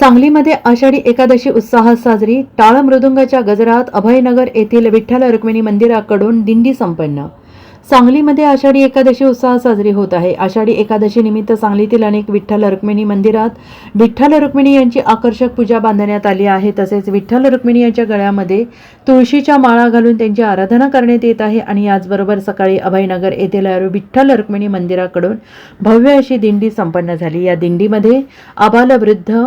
सांगलीमध्ये आषाढी एकादशी उत्साहात साजरी टाळ मृदुंगाच्या गजरात अभयनगर येथील विठ्ठल रुक्मिणी मंदिराकडून दिंडी संपन्न. सांगलीमध्ये आषाढी एकादशी उत्साहात साजरी होत आहे. आषाढी एकादशी निमित्त सांगलीतील अनेक विठ्ठल रुक्मिणी मंदिरात विठ्ठल रुक्मिणी यांची आकर्षक पूजा बांधण्यात आली आहे. तसेच विठ्ठल रुक्मिणी यांच्या गळ्यामध्ये तुळशीच्या माळा घालून त्यांची आराधना करण्यात येत आहे आणि याचबरोबर सकाळी अभयनगर येथील विठ्ठल रुक्मिणी मंदिराकडून भव्य अशी दिंडी संपन्न झाली. या दिंडीमध्ये आबालवृद्ध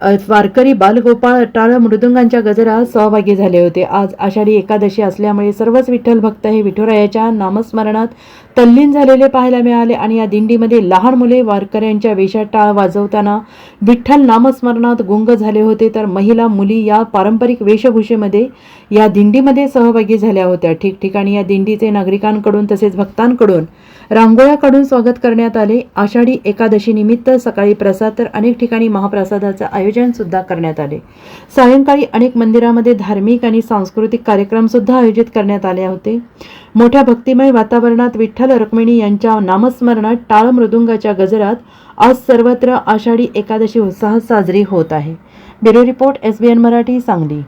वारकरी बालगोपाळ टाळ मृदुंगांच्या गजरात सहभागी झाले होते. आज आषाढी एकादशी असल्यामुळे सर्वच विठ्ठल भक्त हे विठुरायाच्या नामस्मरणात तल्लीन झालेले पाहायला मिळाले आणि या दिंडीमध्ये लहान मुले वारकऱ्यांच्या वेशात टाळ वाजवताना विठ्ठल नामस्मरणात गुंग झाले होते. तर महिला मुली या पारंपरिक वेशभूषेमध्ये या दिंडीमध्ये सहभागी झाल्या होत्या. ठिकठिकाणी या दिंडीचे नागरिकांकडून तसेच भक्तांकडून रांगोळ्या काढून स्वागत करण्यात आले. आषाढी एकादशी निमित्त सकाळी प्रसाद तर अनेक ठिकाणी महाप्रसादाचं आयोजन सुद्धा करण्यात आले. सायंकाळी अनेक मंदिरामध्ये धार्मिक आणि सांस्कृतिक कार्यक्रम सुद्धा आयोजित करण्यात आले होते. मोठ्या भक्तिमय वातावरणात विठ्ठल रुक्मिणी यांच्या नामस्मरणात टाळ मृदुंगाच्या गजरात आज सर्वत्र आषाढी एकादशी उत्साहात साजरी होत आहे. Bureau report S B N Marathi Sangli.